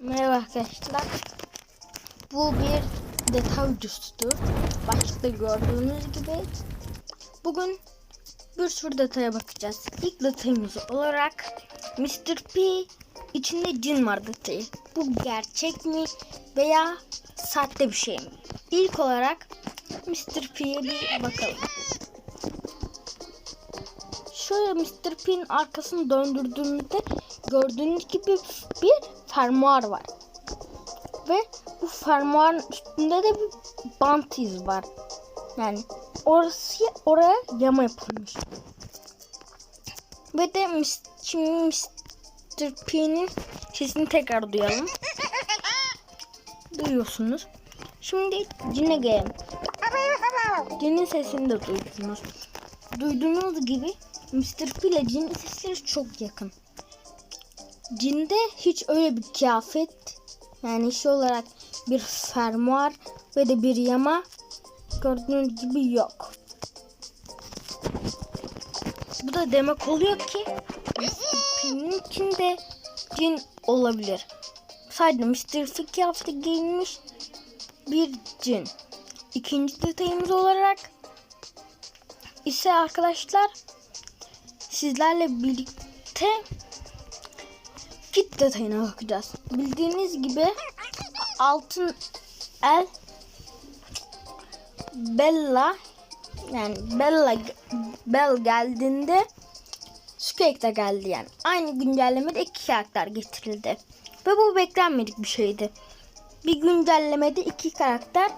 Merhaba arkadaşlar. Bu bir detay videosudur. Başta gördüğünüz gibi. Bugün bir sürü detaya bakacağız. İlk detayımız olarak Mr. P içinde cin var detayı. Bu gerçek mi veya sahte bir şey mi? İlk olarak Mr. P'ye bir bakalım. Şöyle Mr. P'nin arkasını döndürdüğümüzde gördüğünüz gibi bir fermuar var. Ve bu fermuarın üstünde de bir bant iz var. Yani orası oraya yama yapılmış. Ve de şimdi Mr. P'nin sesini tekrar duyalım. Duyuyorsunuz. Şimdi cine gelelim. Cinin sesini de duydunuz. Duyduğunuz gibi Mr. P ile cinin sesleri çok yakın. Cinde hiç öyle bir kıyafet yani şey olarak bir fermuar ve de bir yama gördüğünüz gibi yok. Bu da demek oluyor ki. P'nin içinde cin olabilir. Mr. P kıyafeti giyinmiş bir cin. İkinci detayımız olarak ise arkadaşlar sizlerle birlikte fit detayına bakacağız. Bildiğiniz gibi altın el Bella yani Bella Bell geldiğinde Squeak de geldi yani. Aynı güncellemede iki karakter getirildi. Ve bu beklenmedik bir şeydi. Bir güncellemede iki karakter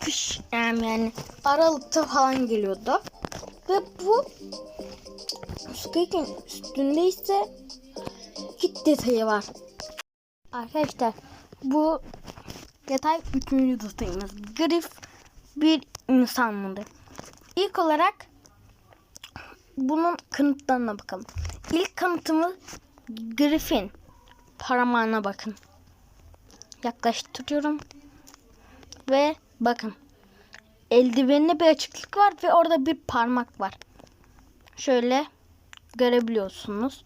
kış yani, yani aralıkta falan geliyordu. Ve bu Squeak'in üstünde ise kit detayı var. Arkadaşlar bu detay üçüncü detayımız. Grif bir insan mıdır? İlk olarak bunun kanıtlarına bakalım. İlk kanıtımız Griffin. Parmağına bakın. Yaklaştırıyorum. Ve bakın. Eldiveninde bir açıklık var ve orada bir parmak var. Şöyle görebiliyorsunuz.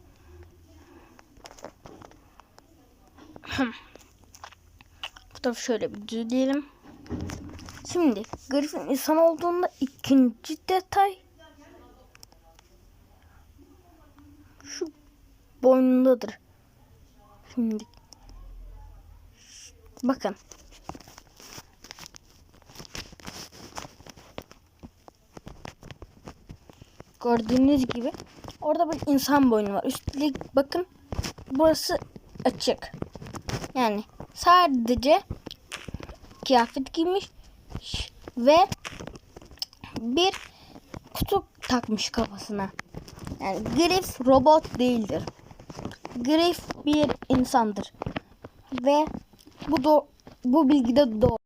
Fotoğrafı şöyle bir düzleyelim. Şimdi Griffin insan olduğunda ikinci detay şu boynundadır. Şimdi bakın. Gördüğünüz gibi orada bir insan boynu var. Üstelik bakın burası açık. Yani sadece kıyafet giymiş ve bir kutu takmış kafasına. Yani Griff robot değildir. Griff bir insandır. Ve bu do bu bilgi de doğru.